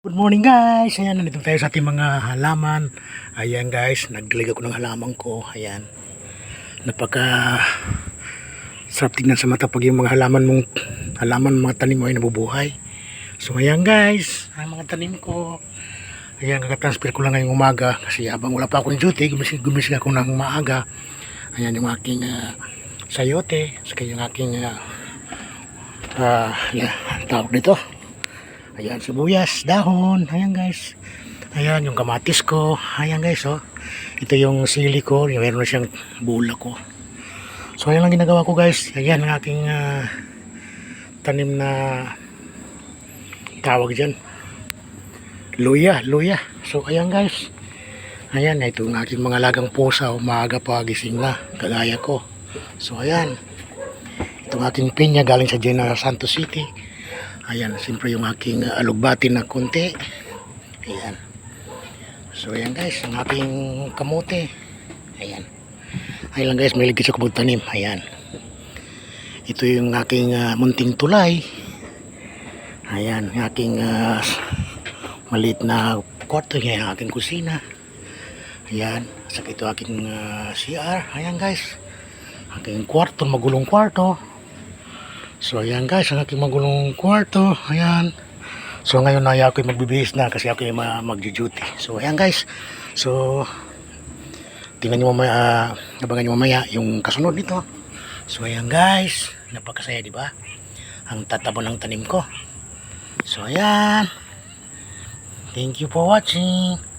Good morning guys! Ayan, nandito tayo sa ating mga halaman. Ayan guys, nagliga ko ng halaman ko. Ayan. Napaka sarap tignan sa mata pag yung mga halaman mong halaman, mga tanim mo ay nabubuhay. So ayan guys, ang mga tanim ko. Ayan, kakatransfer ko lang ngayong umaga kasi habang wala pa akong duty, gumising, gumising ako ng maaga. Ayan yung aking ah, sayote, saka yung aking uh, uh, yeah, tawag nito, Ayan, sibuyas, dahon. Ayan guys. Ayan, yung kamatis ko. Ayan guys, oh. Ito yung sili ko. Meron na siyang bula ko. So, ayan lang ginagawa ko guys. Ayan ang aking ah, tanim na tawag dyan. Luya, luya. So, ayan guys. Ayan, ito ang aking mga lagang pusa. Umaga pa gising na. Kagaya ko. So, ayan. Itong aking pinya galing sa General Santos City. Ayan, siyempre yung aking uh, alugbati na konti. Ayan. So, ayan guys, ang aking kamote. Ayan. Ayan lang guys, may ligit sa tanim. Ayan. Ito yung aking uh, munting tulay. Ayan, yung aking uh, maliit na kwarto. Ang aking kusina. Ayan. Saka ito aking uh, CR. Ayan guys. Aking kwarto, magulong kwarto. So ayan guys, ang aking magulong kwarto. Ayan. So ngayon na ako magbibihis na kasi ako yung mag-duty. So ayan guys. So tingnan nyo mamaya, uh, abangan nyo mamaya yung kasunod nito. So ayan guys, napakasaya di ba? Ang tatabo ng tanim ko. So ayan. Thank you for watching.